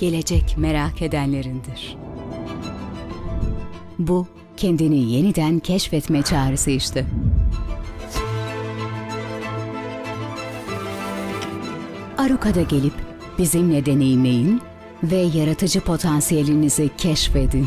Gelecek merak edenlerindir. Bu kendini yeniden keşfetme çağrısı işte. Aruka'da gelip bizimle deneyimleyin ve yaratıcı potansiyelinizi keşfedin.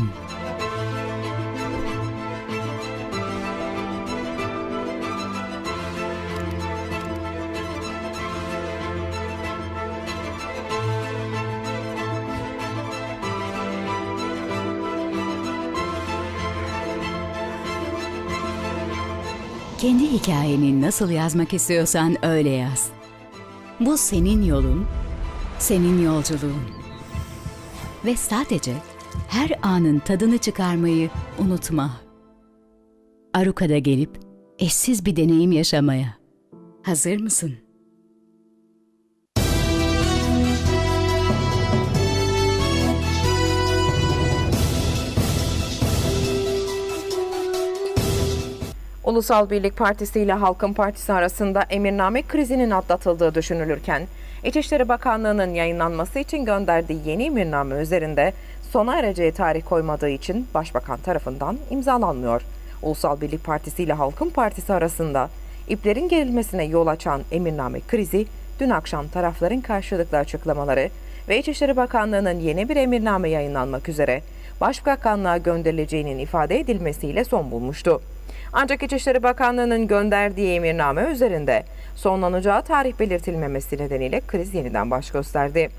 Kendi hikayeni nasıl yazmak istiyorsan öyle yaz. Bu senin yolun, senin yolculuğun. Ve sadece her anın tadını çıkarmayı unutma. Aruka'da gelip eşsiz bir deneyim yaşamaya. Hazır mısın? Ulusal Birlik Partisi ile Halkın Partisi arasında emirname krizinin atlatıldığı düşünülürken, İçişleri Bakanlığı'nın yayınlanması için gönderdiği yeni emirname üzerinde sona ereceği tarih koymadığı için Başbakan tarafından imzalanmıyor. Ulusal Birlik Partisi ile Halkın Partisi arasında iplerin gerilmesine yol açan emirname krizi, dün akşam tarafların karşılıklı açıklamaları ve İçişleri Bakanlığı'nın yeni bir emirname yayınlanmak üzere Başbakanlığa gönderileceğinin ifade edilmesiyle son bulmuştu. Ancak İçişleri Bakanlığı'nın gönderdiği emirname üzerinde sonlanacağı tarih belirtilmemesi nedeniyle kriz yeniden baş gösterdi.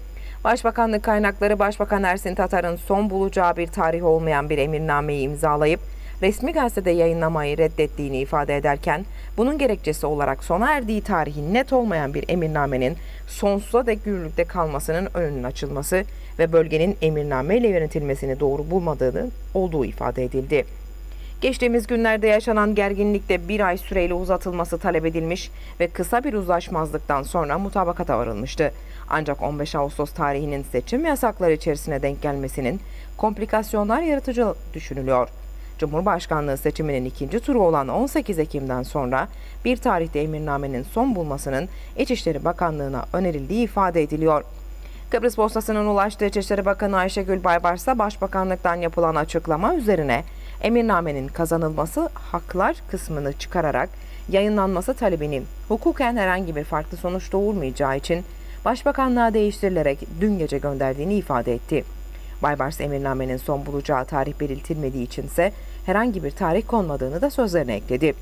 Başbakanlık kaynakları Başbakan Ersin Tatar'ın son bulacağı bir tarih olmayan bir emirnameyi imzalayıp resmi gazetede yayınlamayı reddettiğini ifade ederken bunun gerekçesi olarak sona erdiği tarihi net olmayan bir emirnamenin sonsuza dek yürürlükte kalmasının önünün açılması ve bölgenin emirname ile yönetilmesini doğru bulmadığını olduğu ifade edildi. Geçtiğimiz günlerde yaşanan gerginlikte bir ay süreyle uzatılması talep edilmiş ve kısa bir uzlaşmazlıktan sonra mutabakata varılmıştı. Ancak 15 Ağustos tarihinin seçim yasakları içerisine denk gelmesinin komplikasyonlar yaratıcı düşünülüyor. Cumhurbaşkanlığı seçiminin ikinci turu olan 18 Ekim'den sonra bir tarihte emirnamenin son bulmasının İçişleri Bakanlığı'na önerildiği ifade ediliyor. Kıbrıs Postası'nın ulaştığı İçişleri Bakanı Ayşegül Baybars'a Başbakanlıktan yapılan açıklama üzerine emirnamenin kazanılması haklar kısmını çıkararak yayınlanması talebinin hukuken herhangi bir farklı sonuç doğurmayacağı için Başbakanlığa değiştirilerek dün gece gönderdiğini ifade etti. Baybars emirnamenin son bulacağı tarih belirtilmediği içinse herhangi bir tarih konmadığını da sözlerine ekledi.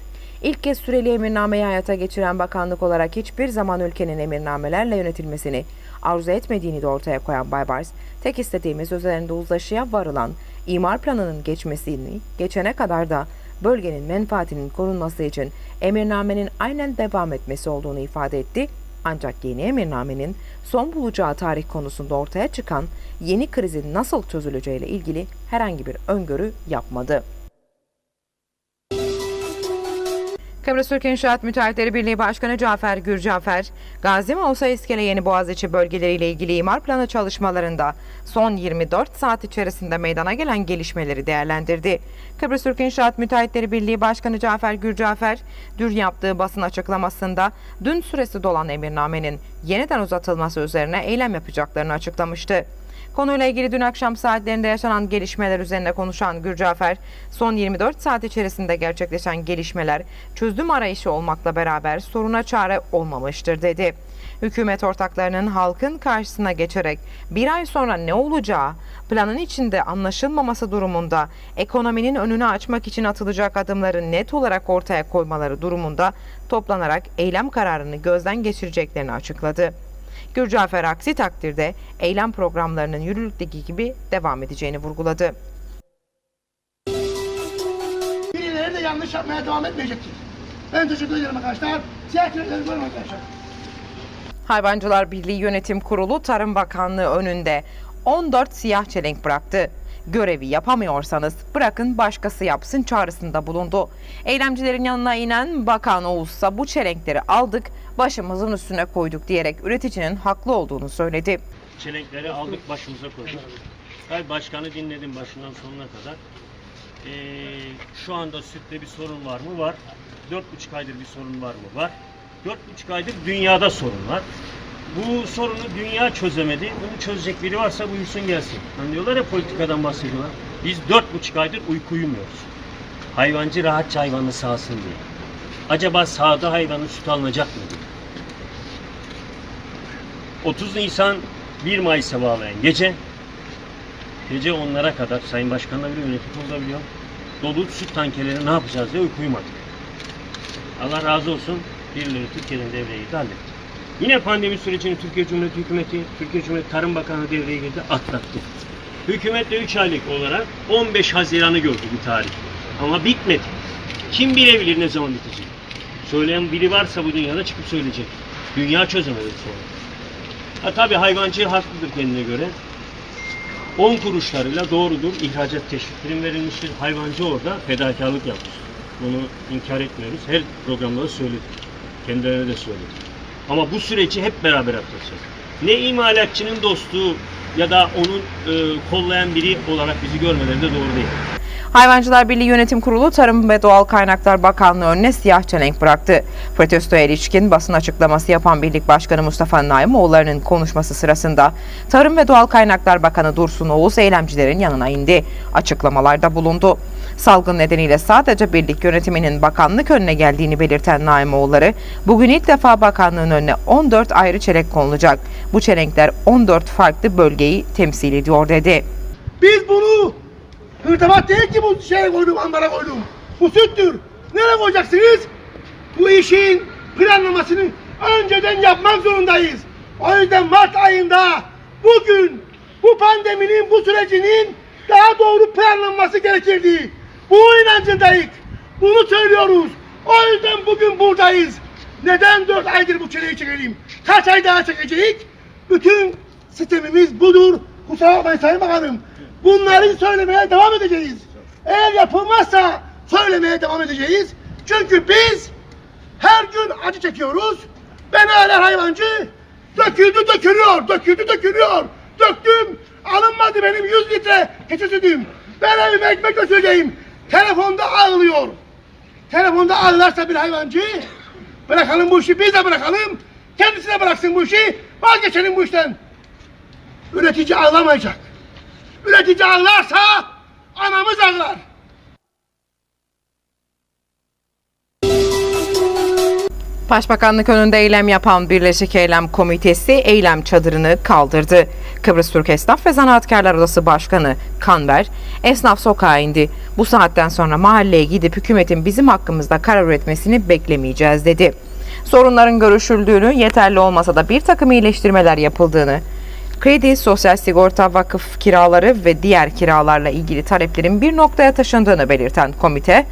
İlk kez süreli emirnameyi hayata geçiren bakanlık olarak hiçbir zaman ülkenin emirnamelerle yönetilmesini arzu etmediğini de ortaya koyan Baybars, tek istediğimiz üzerinde uzlaşıya varılan imar planının geçmesini geçene kadar da bölgenin menfaatinin korunması için emirnamenin aynen devam etmesi olduğunu ifade etti. Ancak yeni emirnamenin son bulacağı tarih konusunda ortaya çıkan yeni krizin nasıl çözüleceğiyle ilgili herhangi bir öngörü yapmadı. Kıbrıs Türk İnşaat Müteahhitleri Birliği Başkanı Cafer Gürcafer, Gazi Mausa İskele Yeni Boğaziçi bölgeleriyle ilgili imar planı çalışmalarında son 24 saat içerisinde meydana gelen gelişmeleri değerlendirdi. Kıbrıs Türk İnşaat Müteahhitleri Birliği Başkanı Cafer Gürcafer, dün yaptığı basın açıklamasında dün süresi dolan emirnamenin yeniden uzatılması üzerine eylem yapacaklarını açıklamıştı. Konuyla ilgili dün akşam saatlerinde yaşanan gelişmeler üzerine konuşan Gürcafer, son 24 saat içerisinde gerçekleşen gelişmeler çözüm arayışı olmakla beraber soruna çare olmamıştır dedi. Hükümet ortaklarının halkın karşısına geçerek bir ay sonra ne olacağı, planın içinde anlaşılmaması durumunda ekonominin önünü açmak için atılacak adımları net olarak ortaya koymaları durumunda toplanarak eylem kararını gözden geçireceklerini açıkladı. Gürcafer aksi takdirde eylem programlarının yürürlükteki gibi devam edeceğini vurguladı. Birileri de yanlış yapmaya devam etmeyecektir. Ben teşekkür ederim arkadaşlar. Siyaset ederim arkadaşlar. Hayvancılar Birliği Yönetim Kurulu Tarım Bakanlığı önünde 14 siyah çelenk bıraktı. Görevi yapamıyorsanız bırakın başkası yapsın çağrısında bulundu. Eylemcilerin yanına inen Bakan Oğuzsa bu çelenkleri aldık, başımızın üstüne koyduk diyerek üreticinin haklı olduğunu söyledi. çelenkleri aldık başımıza koyduk. Ben başkanı dinledim başından sonuna kadar. Ee, şu anda sütte bir sorun var mı? Var. Dört buçuk aydır bir sorun var mı? Var. Dört buçuk aydır dünyada sorun var. Bu sorunu dünya çözemedi. Bunu çözecek biri varsa buyursun gelsin. Hani diyorlar ya politikadan bahsediyorlar. Biz dört buçuk aydır uyku uyumuyoruz. Hayvancı rahatça hayvanını sağsın diye. Acaba sağda hayvanın süt alınacak mı diye. 30 Nisan 1 Mayıs'a bağlayan gece gece onlara kadar Sayın Başkan'la bir yönetim biliyor. Dolu süt tankerleri ne yapacağız diye uyku uyumadık. Allah razı olsun birileri Türkiye'den devreye girdi halletti. Yine pandemi sürecini Türkiye Cumhuriyeti Hükümeti, Türkiye Cumhuriyeti Tarım Bakanı devreye girdi, atlattı. Hükümet de 3 aylık olarak 15 Haziran'ı gördü bir tarih. Ama bitmedi. Kim bilebilir ne zaman bitecek? Söyleyen biri varsa bu dünyada çıkıp söyleyecek. Dünya çözemedi sonra. Ha tabii hayvancı haklıdır kendine göre. 10 kuruşlarıyla doğrudur ihracat teşvik prim verilmiştir. Hayvancı orada fedakarlık yapmış. Bunu inkar etmiyoruz. Her programda da söyledik. Kendilerine de söyledik. Ama bu süreci hep beraber atlatacağız. Ne imalatçının dostu ya da onun e, kollayan biri olarak bizi görmeleri de doğru değil. Hayvancılar Birliği Yönetim Kurulu Tarım ve Doğal Kaynaklar Bakanlığı önüne siyah çelenk bıraktı. Protestoya ilişkin basın açıklaması yapan Birlik Başkanı Mustafa Naimoğulları'nın konuşması sırasında Tarım ve Doğal Kaynaklar Bakanı Dursun Oğuz eylemcilerin yanına indi. Açıklamalarda bulundu. Salgın nedeniyle sadece birlik yönetiminin bakanlık önüne geldiğini belirten Naimoğulları, bugün ilk defa bakanlığın önüne 14 ayrı çelenk konulacak. Bu çelenkler 14 farklı bölgeyi temsil ediyor dedi. Biz bunu hırdavat değil ki bu şeye koydum, ambara koydum. Bu süttür. Nereye koyacaksınız? Bu işin planlamasını önceden yapmak zorundayız. O yüzden Mart ayında bugün bu pandeminin, bu sürecinin daha doğru planlanması gerekirdi. Bu inancındayız. Bunu söylüyoruz. O yüzden bugün buradayız. Neden dört aydır bu çileyi çekelim? Kaç ay daha çekeceğiz? Bütün sistemimiz budur. Kusura bakmayın Sayın Bakanım. Bunları söylemeye devam edeceğiz. Eğer yapılmazsa söylemeye devam edeceğiz. Çünkü biz her gün acı çekiyoruz. Ben hala hayvancı döküldü dökülüyor, döküldü dökülüyor. Döktüm, alınmadı benim 100 litre keçi sütüm. Ben evime ekmek götüreceğim. Telefonda ağlıyor. Telefonda ağlarsa bir hayvancı bırakalım bu işi biz de bırakalım. Kendisi de bıraksın bu işi. Vazgeçelim bu işten. Üretici ağlamayacak. Üretici ağlarsa anamız ağlar. Başbakanlık önünde eylem yapan Birleşik Eylem Komitesi eylem çadırını kaldırdı. Kıbrıs Türk Esnaf ve Zanaatkarlar Odası Başkanı Kanber, esnaf sokağa indi. Bu saatten sonra mahalleye gidip hükümetin bizim hakkımızda karar üretmesini beklemeyeceğiz dedi. Sorunların görüşüldüğünü, yeterli olmasa da bir takım iyileştirmeler yapıldığını, kredi, sosyal sigorta, vakıf kiraları ve diğer kiralarla ilgili taleplerin bir noktaya taşındığını belirten komite,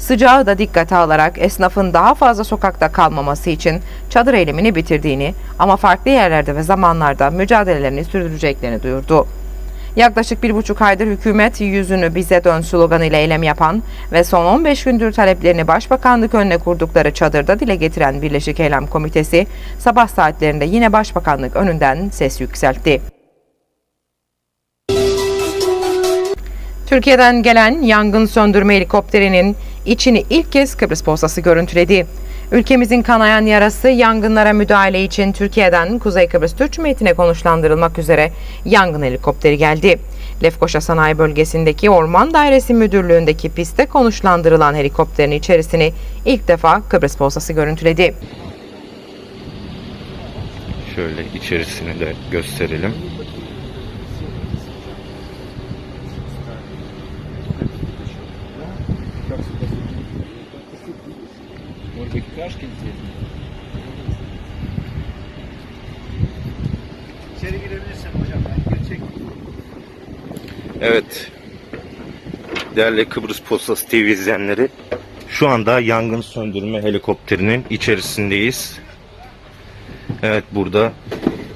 sıcağı da dikkate alarak esnafın daha fazla sokakta kalmaması için çadır eylemini bitirdiğini ama farklı yerlerde ve zamanlarda mücadelelerini sürdüreceklerini duyurdu. Yaklaşık bir buçuk aydır hükümet yüzünü bize dön sloganıyla eylem yapan ve son 15 gündür taleplerini Başbakanlık önüne kurdukları çadırda dile getiren Birleşik Eylem Komitesi sabah saatlerinde yine Başbakanlık önünden ses yükseltti. Türkiye'den gelen yangın söndürme helikopterinin içini ilk kez Kıbrıs Postası görüntüledi. Ülkemizin kanayan yarası yangınlara müdahale için Türkiye'den Kuzey Kıbrıs Türk Cumhuriyeti'ne konuşlandırılmak üzere yangın helikopteri geldi. Lefkoşa Sanayi Bölgesi'ndeki Orman Dairesi Müdürlüğü'ndeki piste konuşlandırılan helikopterin içerisini ilk defa Kıbrıs Postası görüntüledi. Şöyle içerisini de gösterelim. Evet. Değerli Kıbrıs Postası TV izleyenleri, şu anda yangın söndürme helikopterinin içerisindeyiz. Evet burada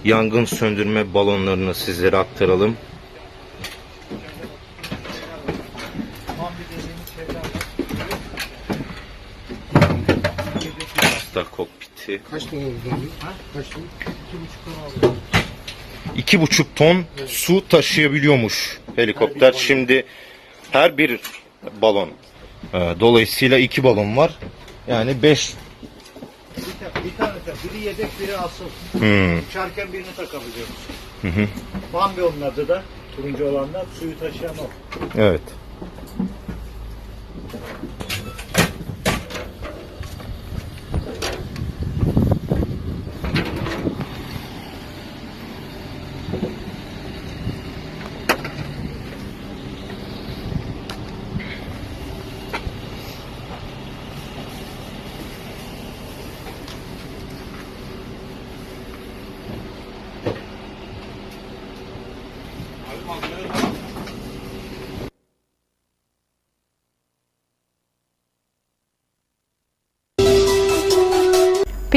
yangın söndürme balonlarını sizlere aktaralım. Usta kokpiti. Kaç ton oldu abi? Kaç ton? İki buçuk ton su taşıyabiliyormuş helikopter. Şimdi her bir balon. e, Dolayısıyla iki balon var. Yani beş. Bir, ta- bir tane de biri yedek biri asıl. Hmm. Uçarken birini takabiliyoruz. Bambi onun adı da. Turuncu olanlar suyu taşıyan o. Evet.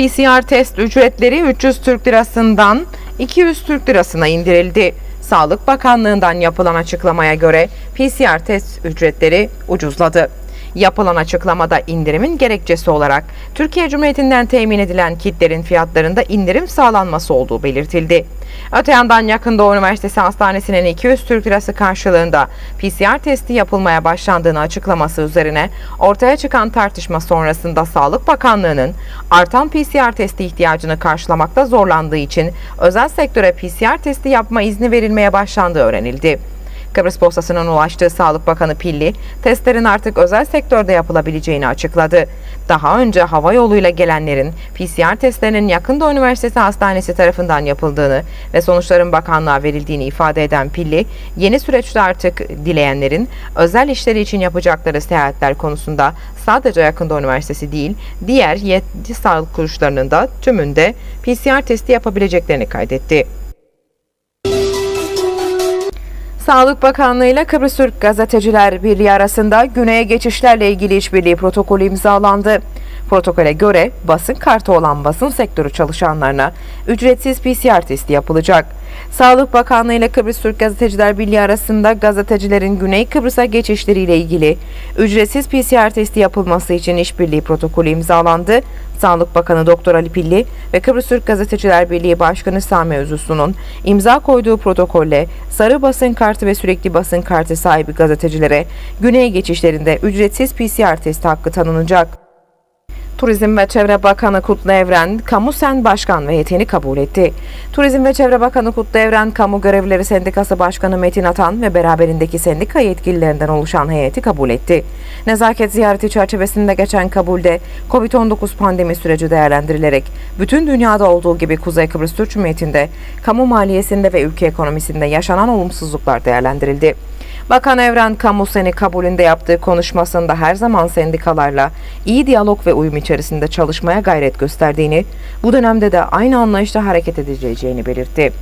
PCR test ücretleri 300 Türk Lirası'ndan 200 Türk Lirasına indirildi. Sağlık Bakanlığı'ndan yapılan açıklamaya göre PCR test ücretleri ucuzladı. Yapılan açıklamada indirimin gerekçesi olarak Türkiye Cumhuriyeti'nden temin edilen kitlerin fiyatlarında indirim sağlanması olduğu belirtildi. Öte yandan Yakın Doğu Üniversitesi Hastanesi'nin 200 Türk Lirası karşılığında PCR testi yapılmaya başlandığını açıklaması üzerine ortaya çıkan tartışma sonrasında Sağlık Bakanlığı'nın artan PCR testi ihtiyacını karşılamakta zorlandığı için özel sektöre PCR testi yapma izni verilmeye başlandığı öğrenildi. Kıbrıs Postası'nın ulaştığı Sağlık Bakanı Pilli, testlerin artık özel sektörde yapılabileceğini açıkladı. Daha önce hava yoluyla gelenlerin PCR testlerinin Yakında Üniversitesi Hastanesi tarafından yapıldığını ve sonuçların bakanlığa verildiğini ifade eden Pilli, yeni süreçte artık dileyenlerin özel işleri için yapacakları seyahatler konusunda sadece Yakında Üniversitesi değil, diğer yetki sağlık kuruluşlarının da tümünde PCR testi yapabileceklerini kaydetti. Sağlık Bakanlığı ile Kıbrıs Türk Gazeteciler Birliği arasında güneye geçişlerle ilgili işbirliği protokolü imzalandı. Protokole göre basın kartı olan basın sektörü çalışanlarına ücretsiz PCR testi yapılacak. Sağlık Bakanlığı ile Kıbrıs Türk Gazeteciler Birliği arasında gazetecilerin Güney Kıbrıs'a geçişleriyle ilgili ücretsiz PCR testi yapılması için işbirliği protokolü imzalandı. Sağlık Bakanı Doktor Ali Pilli ve Kıbrıs Türk Gazeteciler Birliği Başkanı Sami Özuslu'nun imza koyduğu protokolle sarı basın kartı ve sürekli basın kartı sahibi gazetecilere güney geçişlerinde ücretsiz PCR testi hakkı tanınacak. Turizm ve Çevre Bakanı Kutlu Evren, Kamu Sen Başkan ve heyetini kabul etti. Turizm ve Çevre Bakanı Kutlu Evren, Kamu Görevlileri Sendikası Başkanı Metin Atan ve beraberindeki sendika yetkililerinden oluşan heyeti kabul etti. Nezaket ziyareti çerçevesinde geçen kabulde COVID-19 pandemi süreci değerlendirilerek bütün dünyada olduğu gibi Kuzey Kıbrıs Türk Cumhuriyeti'nde kamu maliyesinde ve ülke ekonomisinde yaşanan olumsuzluklar değerlendirildi. Bakan Evren kamu seni kabulünde yaptığı konuşmasında her zaman sendikalarla iyi diyalog ve uyum içerisinde çalışmaya gayret gösterdiğini, bu dönemde de aynı anlayışla hareket edeceğini belirtti.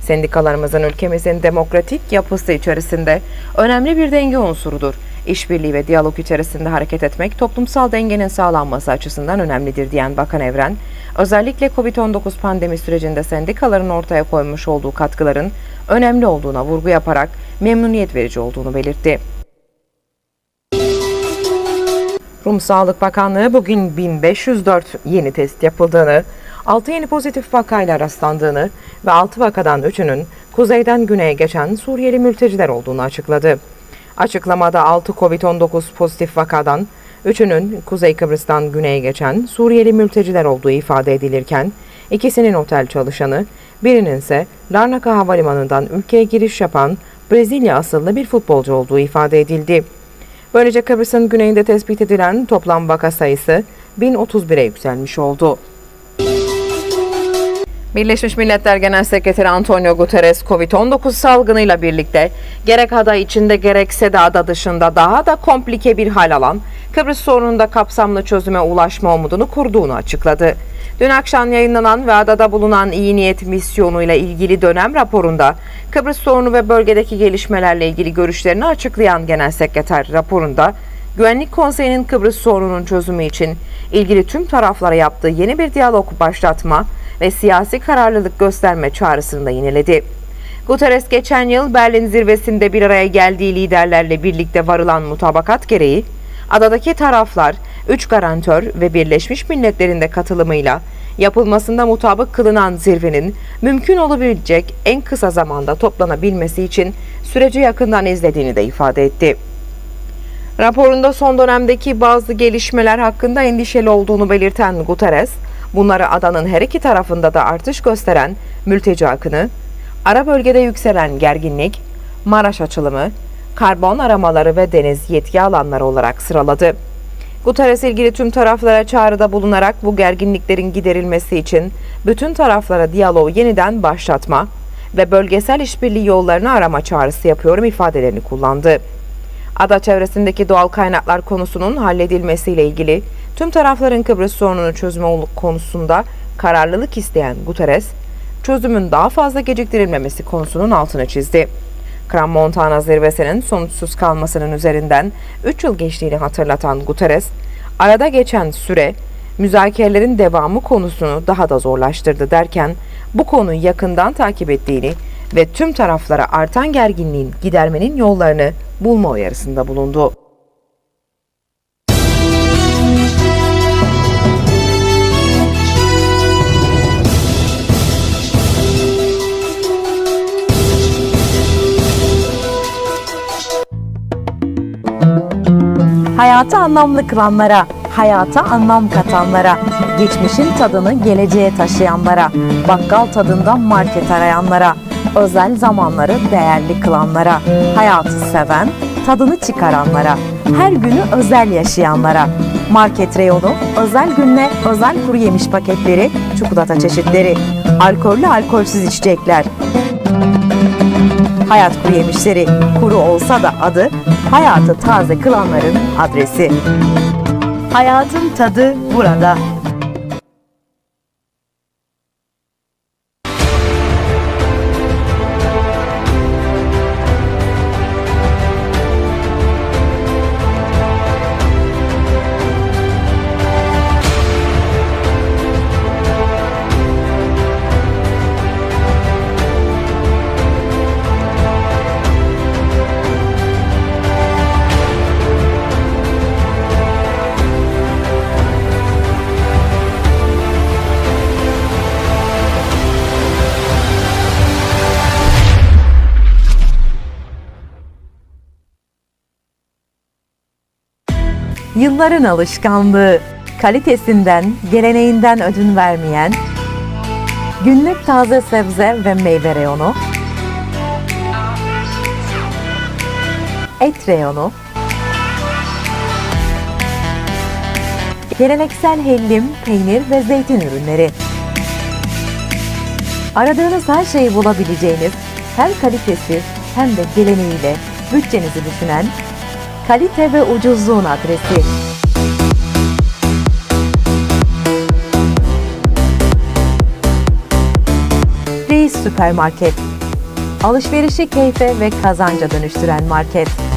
Sendikalarımızın ülkemizin demokratik yapısı içerisinde önemli bir denge unsurudur. İşbirliği ve diyalog içerisinde hareket etmek toplumsal dengenin sağlanması açısından önemlidir diyen Bakan Evren, özellikle COVID-19 pandemi sürecinde sendikaların ortaya koymuş olduğu katkıların önemli olduğuna vurgu yaparak memnuniyet verici olduğunu belirtti. Rum Sağlık Bakanlığı bugün 1504 yeni test yapıldığını, 6 yeni pozitif vakayla rastlandığını ve 6 vakadan 3'ünün kuzeyden güneye geçen Suriyeli mülteciler olduğunu açıkladı. Açıklamada 6 COVID-19 pozitif vakadan 3'ünün Kuzey Kıbrıs'tan güneye geçen Suriyeli mülteciler olduğu ifade edilirken, ikisinin otel çalışanı, birinin ise Larnaca Havalimanı'ndan ülkeye giriş yapan Brezilya asıllı bir futbolcu olduğu ifade edildi. Böylece Kıbrıs'ın güneyinde tespit edilen toplam vaka sayısı 1031'e yükselmiş oldu. Birleşmiş Milletler Genel Sekreteri Antonio Guterres, Covid-19 salgınıyla birlikte gerek ada içinde gerekse de ada dışında daha da komplike bir hal alan Kıbrıs sorununda kapsamlı çözüme ulaşma umudunu kurduğunu açıkladı. Dün akşam yayınlanan ve adada bulunan iyi niyet misyonuyla ilgili dönem raporunda Kıbrıs sorunu ve bölgedeki gelişmelerle ilgili görüşlerini açıklayan Genel Sekreter raporunda Güvenlik Konseyi'nin Kıbrıs sorununun çözümü için ilgili tüm taraflara yaptığı yeni bir diyalog başlatma ve siyasi kararlılık gösterme çağrısını da yineledi. Guterres geçen yıl Berlin zirvesinde bir araya geldiği liderlerle birlikte varılan mutabakat gereği adadaki taraflar 3 garantör ve Birleşmiş Milletler'in de katılımıyla yapılmasında mutabık kılınan zirvenin mümkün olabilecek en kısa zamanda toplanabilmesi için süreci yakından izlediğini de ifade etti. Raporunda son dönemdeki bazı gelişmeler hakkında endişeli olduğunu belirten Guterres, bunları adanın her iki tarafında da artış gösteren mülteci akını, ara bölgede yükselen gerginlik, Maraş açılımı, karbon aramaları ve deniz yetki alanları olarak sıraladı. Guterres ilgili tüm taraflara çağrıda bulunarak bu gerginliklerin giderilmesi için bütün taraflara diyaloğu yeniden başlatma ve bölgesel işbirliği yollarını arama çağrısı yapıyorum ifadelerini kullandı. Ada çevresindeki doğal kaynaklar konusunun halledilmesiyle ilgili tüm tarafların Kıbrıs sorununu çözme konusunda kararlılık isteyen Guterres, çözümün daha fazla geciktirilmemesi konusunun altını çizdi. Kram Montana zirvesinin sonuçsuz kalmasının üzerinden 3 yıl geçtiğini hatırlatan Guterres, arada geçen süre müzakerelerin devamı konusunu daha da zorlaştırdı derken bu konuyu yakından takip ettiğini ve tüm taraflara artan gerginliğin gidermenin yollarını bulma uyarısında bulundu. Hayatı anlamlı kılanlara, hayata anlam katanlara, geçmişin tadını geleceğe taşıyanlara, bakkal tadında market arayanlara, özel zamanları değerli kılanlara, hayatı seven, tadını çıkaranlara, her günü özel yaşayanlara, market reyonu, özel günle özel kuru yemiş paketleri, çikolata çeşitleri, alkollü alkolsüz içecekler, Hayat kuru yemişleri kuru olsa da adı hayatı taze kılanların adresi. Hayatın tadı burada. Yılların alışkanlığı, kalitesinden, geleneğinden ödün vermeyen, günlük taze sebze ve meyve reyonu, et reyonu, geleneksel hellim, peynir ve zeytin ürünleri. Aradığınız her şeyi bulabileceğiniz, hem kalitesi hem de geleneğiyle bütçenizi düşünen kalite ve ucuzluğun adresi. Reis Süpermarket Alışverişi keyfe ve kazanca dönüştüren market.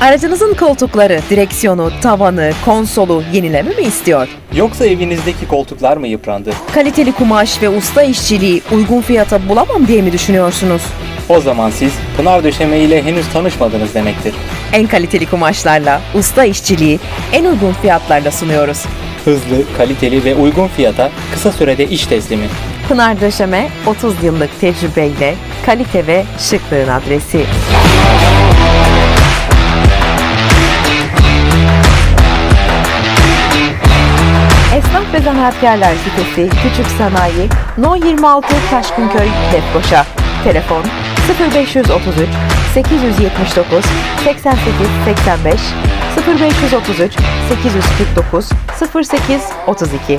Aracınızın koltukları, direksiyonu, tavanı, konsolu yenileme mi istiyor? Yoksa evinizdeki koltuklar mı yıprandı? Kaliteli kumaş ve usta işçiliği uygun fiyata bulamam diye mi düşünüyorsunuz? O zaman siz Pınar Döşeme ile henüz tanışmadınız demektir. En kaliteli kumaşlarla, usta işçiliği en uygun fiyatlarla sunuyoruz. Hızlı, kaliteli ve uygun fiyata kısa sürede iş teslimi. Pınar Döşeme 30 yıllık tecrübeyle kalite ve şıklığın adresi. Ve Zanaatkarlar sitesi Küçük Sanayi No 26 Taşkınköy Lefkoşa. Telefon 0533 879 88 85 0533 849 08 32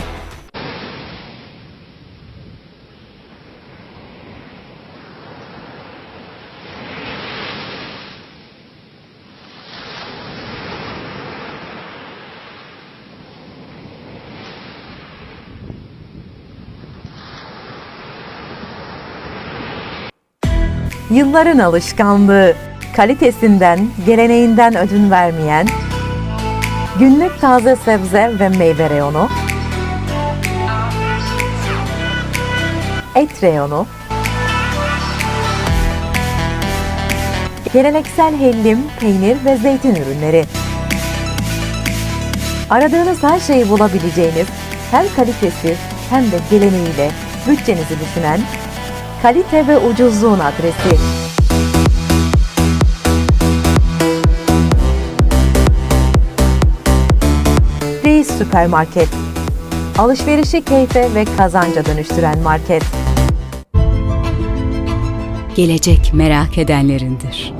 Yılların alışkanlığı, kalitesinden, geleneğinden ödün vermeyen, günlük taze sebze ve meyve reyonu, et reyonu, geleneksel hellim, peynir ve zeytin ürünleri. Aradığınız her şeyi bulabileceğiniz hem kalitesi hem de geleneğiyle bütçenizi düşünen kalite ve ucuzluğun adresi. Reis Süpermarket. Alışverişi keyfe ve kazanca dönüştüren market. Gelecek merak edenlerindir.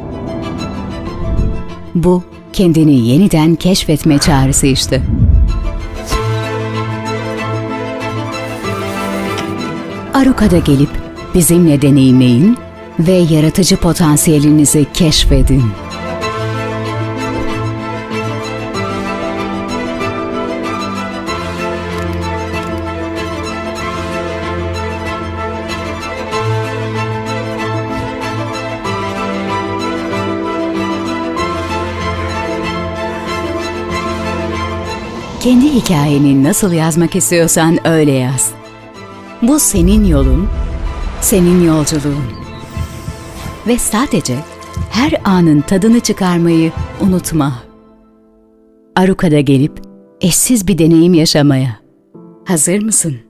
Bu kendini yeniden keşfetme çağrısı işte. Aruka'da gelip bizimle deneyimleyin ve yaratıcı potansiyelinizi keşfedin. Kendi hikayeni nasıl yazmak istiyorsan öyle yaz. Bu senin yolun, senin yolculuğun. Ve sadece her anın tadını çıkarmayı unutma. Aruka'da gelip eşsiz bir deneyim yaşamaya. Hazır mısın?